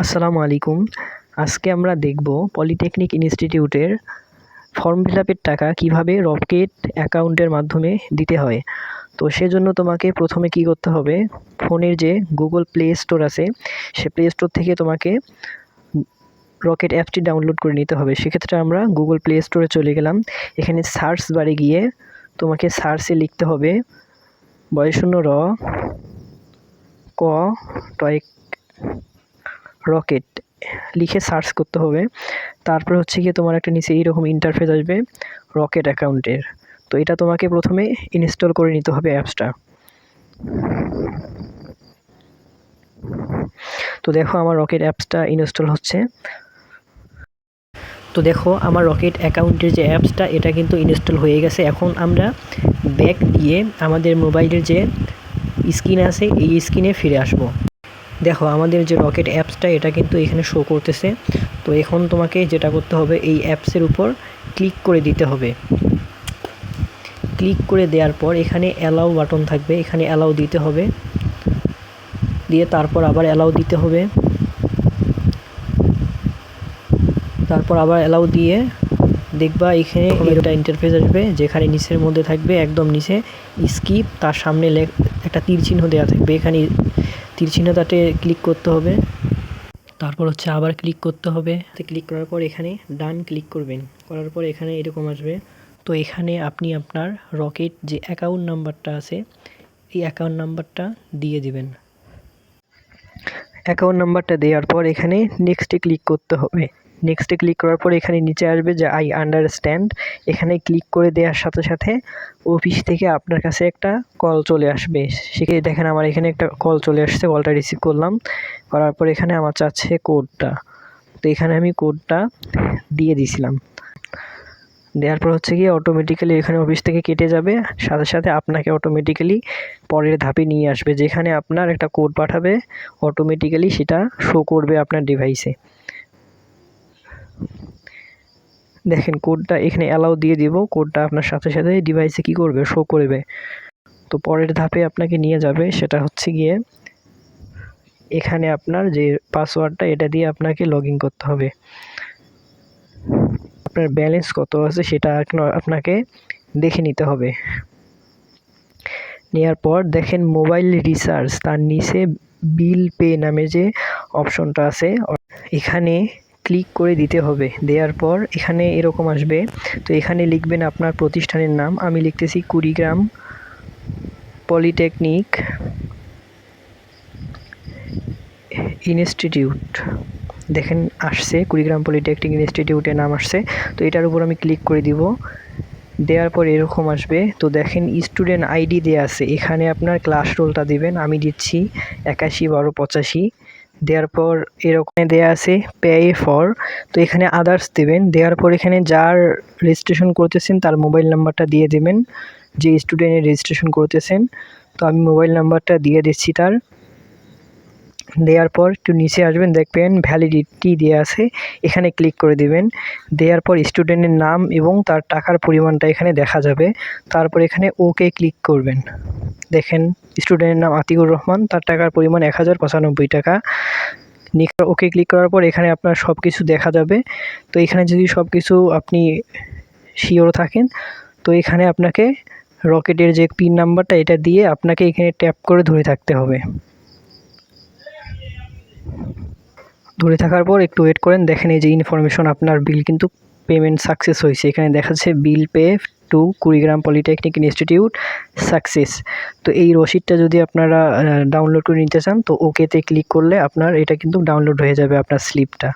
আসসালামু আলাইকুম। আজকে আমরা দেখব পলিটেকনিক ইনস্টিটিউটের ফর্ম ফিল টাকা কীভাবে রকেট অ্যাকাউন্টের মাধ্যমে দিতে হয়। তো সেজন্য তোমাকে প্রথমে কি করতে হবে, ফোনের যে গুগল প্লে স্টোর আছে, সে প্লে স্টোর থেকে তোমাকে রকেট অ্যাপটি ডাউনলোড করে নিতে হবে। সেক্ষেত্রে আমরা গুগল প্লে স্টোরে চলে গেলাম। এখানে সার্চ বারে গিয়ে তোমাকে সার্চে লিখতে হবে, বয়শূন্য র, ক টয়েক রকেট লিখে সার্চ করতে হবে। তারপর হচ্ছে গিয়ে তোমার একটা নিচে এইরকম ইন্টারফেস আসবে, রকেট অ্যাকাউন্টের তো এটা তোমাকে প্রথমে ইনস্টল করে নিতে হবে অ্যাপসটা। তো দেখো আমার রকেট অ্যাপসটা ইনস্টল হচ্ছে। তো দেখো আমার রকেট অ্যাকাউন্টের যে অ্যাপসটা, এটা কিন্তু ইনস্টল হয়ে গেছে। এখন আমরা ব্যাক দিয়ে আমাদের মোবাইলের যে স্ক্রিন আছে, এই স্ক্রিনে ফিরে আসব। দেখো আমাদের যে রকেট অ্যাপসটা এটা কিন্তু এখানে শো করতেছে। তো এখন তোমাকে যেটা করতে হবে এই অ্যাপসের উপর ক্লিক করে দিতে হবে। ক্লিক করে দেওয়ার পর এখানে অ্যালাউ বাটন থাকবে এখানে অ্যালাউ দিতে হবে। দিয়ে তারপর আবার অ্যালাউ দিতে হবে। তারপর আবার অ্যালাউ দিয়ে দেখবা এখানে একটা ইন্টারফেস আসবে যেখানে নিচের মধ্যে থাকবে একদম নিচে স্কিপ তার সামনে একটা তীর চিহ্ন দেওয়া থাকবে এখানে চিহ্নটাতে ক্লিক করতে হবে। তারপর হচ্ছে আবার ক্লিক করতে হবে। ক্লিক করার পর এখানে ডান ক্লিক করবেন। করার পর এখানে এরকম আসবে। তো এখানে আপনি আপনার রকেট যে অ্যাকাউন্ট নাম্বারটা আছে, এই অ্যাকাউন্ট নাম্বারটা দিয়ে দিবেন। অ্যাকাউন্ট নাম্বারটা দেওয়ার পর এখানে নেক্সটে ক্লিক করতে হবে। নেক্সটে ক্লিক করার পর এখানে নিচে আসবে যে আই আন্ডারস্ট্যান্ড এখানে ক্লিক করে দেওয়ার সাথে সাথে অফিস থেকে আপনার কাছে একটা কল চলে আসবে। সেখানে দেখেন আমার এখানে একটা কল চলে আসছে কলটা রিসিভ করলাম। করার পর এখানে আমার চাচ্ছে কোডটা তো এখানে আমি কোডটা দিয়ে দিছিলাম। দেওয়ার পর হচ্ছে গিয়ে অটোমেটিক্যালি এখানে অফিস থেকে কেটে যাবে। সাথে সাথে আপনাকে অটোমেটিক্যালি পরের ধাপে নিয়ে আসবে, যেখানে আপনার একটা কোড পাঠাবে। অটোমেটিক্যালি সেটা শো করবে আপনার ডিভাইসে দেখেন কোডটা এখানে অ্যালাউ দিয়ে দিব। কোডটা আপনার সাথে সাথে ডিভাইসে কি করবে? শো করবে। তো পরের ধাপে আপনাকে নিয়ে যাবে, সেটা হচ্ছে গিয়ে এখানে আপনার যে পাসওয়ার্ডটা এটা দিয়ে আপনাকে লগ করতে হবে। আপনার ব্যালেন্স কত আছে, সেটা আপনাকে দেখে নিতে হবে। নেওয়ার পর দেখেন মোবাইল রিচার্জ তার নিচে বিল পে নামে যে অপশনটা আছে, এখানে ক্লিক করে দিতে হবে। দেওয়ার পর এখানে এরকম আসবে। তো এখানে লিখবেন আপনার প্রতিষ্ঠানের নাম। আমি লিখতেছি কুড়িগ্রাম পলিটেকনিক ইনস্টিটিউট। দেখেন আসছে, কুড়িগ্রাম পলিটেকনিক ইনস্টিটিউটের নাম আসছে। তো এটার উপর আমি ক্লিক করে দিব। দেওয়ার পর এরকম আসবে। তো দেখেন স্টুডেন্ট আইডি দেওয়া আছে। এখানে আপনার ক্লাস রোলটা দিবেন। আমি দিচ্ছি একাশি বারো পঁচাশি। দেওয়ার পর এরকম দেওয়া আছে পে ফর তো এখানে আদার্স দেবেন। দেওয়ার পর এখানে যার রেজিস্ট্রেশন করতেছেন, তার মোবাইল নাম্বারটা দিয়ে দেবেন। যে স্টুডেন্টের রেজিস্ট্রেশন করতেছেন, তো আমি মোবাইল নাম্বারটা দিয়ে দিচ্ছি তার। দেওয়ার পর একটু নিচে আসবেন, দেখবেন ভ্যালিডিটি দেওয়া আছে, এখানে ক্লিক করে দিবেন। দেওয়ার পর স্টুডেন্টের নাম এবং তার টাকার পরিমাণটা এখানে দেখা যাবে। তারপর এখানে ওকে ক্লিক করবেন। দেখেন স্টুডেন্টের নাম আতিকুর রহমান, তার টাকার পরিমাণ এক হাজার পঁচানব্বই টাকা। ওকে ক্লিক করার পর এখানে আপনার সব কিছু দেখা যাবে। তো এখানে যদি সব কিছু আপনি শিওর থাকেন, তো এখানে আপনাকে রকেটের যে পিন নাম্বারটা এটা দিয়ে আপনাকে এখানে ট্যাপ করে ধরে থাকতে হবে। ধরে থাকার পর একটু ওয়েট করেন, দেখেন এই যে ইনফরমেশন আপনার বিল কিন্তু পেমেন্ট সাকসেস হয়েছে। এখানে দেখাচ্ছে bill pay to Kurigram polytechnic institute success তো এই রসিদটা যদি আপনারা ডাউনলোড করে নিতে চান, তো ওকেতে ক্লিক করলে আপনার এটা কিন্তু ডাউনলোড হয়ে যাবে আপনার স্লিপটা